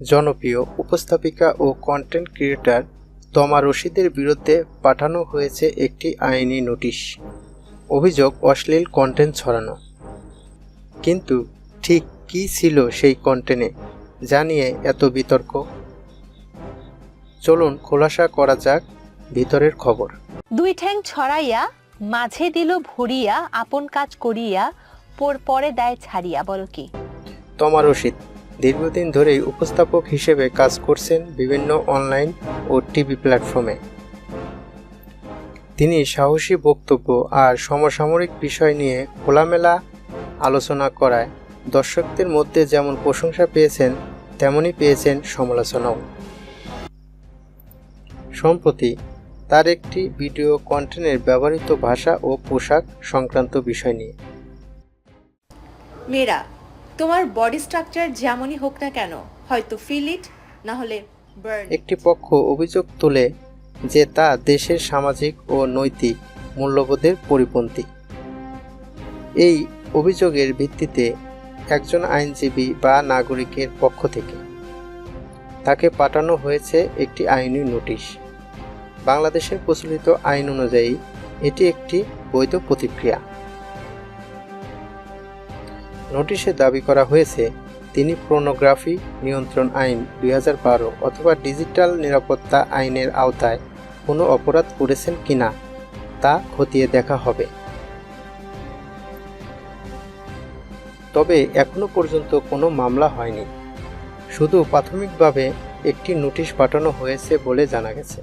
জনপ্রিয় উপস্থাপিকা ও content creator তমা রশিদের বিরুদ্ধে পাঠানো হয়েছে একটি আইনি নোটিশ। অভিযোগ অশ্লীল কন্টেন্ট ছড়ানো। কিন্তু ঠিক কী ছিল সেই কন্টেন্টে জানিয়ে এত বিতর্ক? চলুন খোলাসা করা যাক ভিতরের খবর। দুই ঠ্যাং ছড়াইয়া মাঝে দিল ভরিয়া আপন কাজ করিয়া পর পরে দেয় ছাড়িয়া বলো কি? তমা রশিদ দীর্ঘদিন ধরেই উপস্থাপক হিসেবে কাজ করছেন বিভিন্ন অনলাইন ও টিভি প্ল্যাটফর্মে। তিনি সাহসী বক্তব্য আর সমসাময়িক বিষয় নিয়ে খোলামেলা আলোচনা করায়। দর্শকদের মধ্যে যেমন প্রশংসা পেয়েছেন, তেমনই পেয়েছেন সমালোচনাও। সম্প্রতি তার একটি ভিডিও কন্টেন্টের ব্যবহৃত ভাষা ও পোশাক সংক্রান্ত বিষয় নিয়ে। মেয়েরা তোমার বডি স্ট্রাকচার যেমনই হোক না কেন, হয়তো ফিল ইট না হলে বার্ন একটি পক্ষ অভিযোগ তোলে যে তা দেশের সামাজিক ও নৈতিক মূল্যবোধের পরিপন্থী। এই অভিযোগের ভিত্তিতে একজন আইনজীবী বা নাগরিকের পক্ষ থেকে তাকে পাঠানো হয়েছে একটি আইনি নোটিশ। বাংলাদেশের প্রচলিত আইন অনুযায়ী এটি একটি বৈধ প্রতিক্রিয়া। নোটিশে দাবি করা হয়েছে, তিনি প্রোনোগ্রাফি নিয়ন্ত্রণ আইন দুই হাজার বারো অথবা ডিজিটাল নিরাপত্তা আইনের আওতায় কোনো অপরাধ করেছেন কিনা তা খতিয়ে দেখা হবে। তবে এখনও পর্যন্ত কোনো মামলা হয়নি। শুধু প্রাথমিকভাবে একটি নোটিশ পাঠানো হয়েছে বলে জানা গেছে।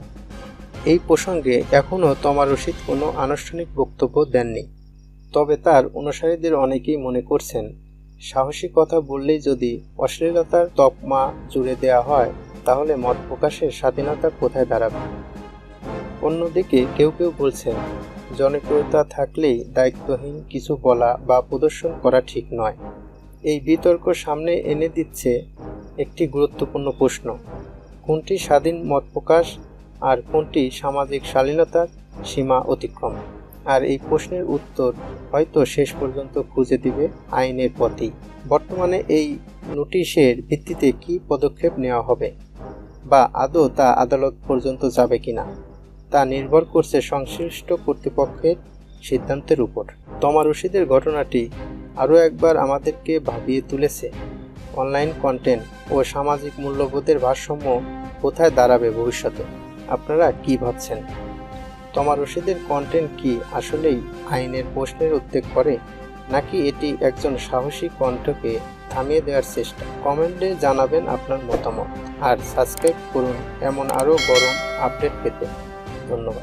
এই প্রসঙ্গে এখনও তমা রশিদ কোনো আনুষ্ঠানিক বক্তব্য দেননি। তবে তার অনুসারীদের অনেকেই মনে করছেন, সাহসী কথা বললেই যদি অশ্লীলতার তকমা জুড়ে দেওয়া হয়, তাহলে মত প্রকাশের স্বাধীনতা কোথায় দাঁড়াবে? অন্যদিকে কেউ কেউ বলছেন, জনপ্রিয়তা থাকলেই দায়িত্বহীন কিছু বলা বা প্রদর্শন করা ঠিক নয়। এই বিতর্ক সামনে এনে দিচ্ছে একটি গুরুত্বপূর্ণ প্রশ্ন, কোনটি স্বাধীন মত প্রকাশ আর কোনটি সামাজিক শালীনতার সীমা অতিক্রম? আর এই প্রশ্নের উত্তর হয়তো শেষ পর্যন্ত খুঁজে দিবে আইনের পথেই। বর্তমানে এই নোটিশের ভিত্তিতে কি পদক্ষেপ নেওয়া হবে? বা আদৌ তা আদালত পর্যন্ত যাবে কিনা? তা নির্ভর করছে সংশ্লিষ্ট কর্তৃপক্ষের সিদ্ধান্তের উপর। তমা রশিদের ঘটনাটি আরও একবার আমাদেরকে ভাবিয়ে তুলেছে। অনলাইন কন্টেন্ট ও সামাজিক মূল্যবোধের ভারসাম্য কোথায় দাঁড়াবে ভবিষ্যতে? আপনারা কি ভাবছেন? তমা রশিদের কন্টেন্ট কি আসলেই আইনের প্রশ্নের উদ্বেগ করে, নাকি এটি একজন সাহসী কণ্ঠকে থামিয়ে দেওয়ার চেষ্টা? কমেন্টে জানাবেন আপনার মতামত। আর সাবস্ক্রাইব করুন, এমন আরও গরম আপডেট পেতে। ধন্যবাদ।